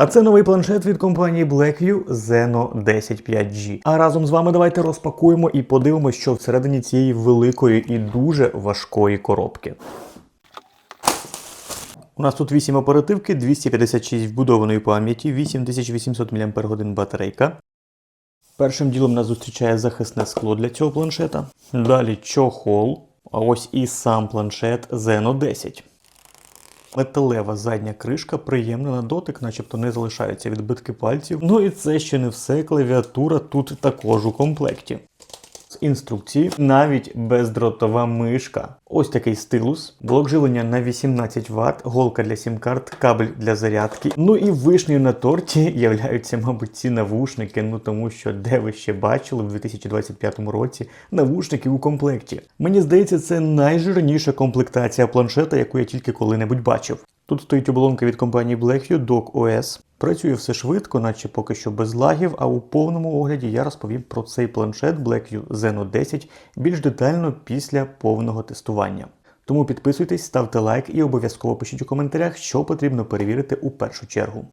А це новий планшет від компанії Blackview Zeno 10 5G. А разом з вами давайте розпакуємо і подивимося, що всередині цієї великої і дуже важкої коробки. У нас тут 8 оперативки, 256 вбудованої пам'яті, 8800 мАч батарейка. Першим ділом нас зустрічає захисне скло для цього планшета. Далі чохол, а ось і сам планшет Zeno 10. Металева задня кришка приємна на дотик, начебто не залишаються відбитки пальців. Ну і це ще не все. Клавіатура тут також у комплекті. З інструкції навіть бездротова мишка. Ось такий стилус, блок живлення на 18 Вт, голка для сім-карт, кабель для зарядки. Ну і вишнею на торті являються, мабуть, ці навушники. Ну тому що де ви ще бачили в 2025 році навушники у комплекті. Мені здається, це найжирніша комплектація планшета, яку я тільки коли-небудь бачив. Тут стоїть оболонка від компанії Blackview Dock OS. Працює все швидко, наче поки що без лагів, а у повному огляді я розповім про цей планшет Blackview Zeno 10 більш детально після повного тестування. Тому підписуйтесь, ставте лайк і обов'язково пишіть у коментарях, що потрібно перевірити у першу чергу.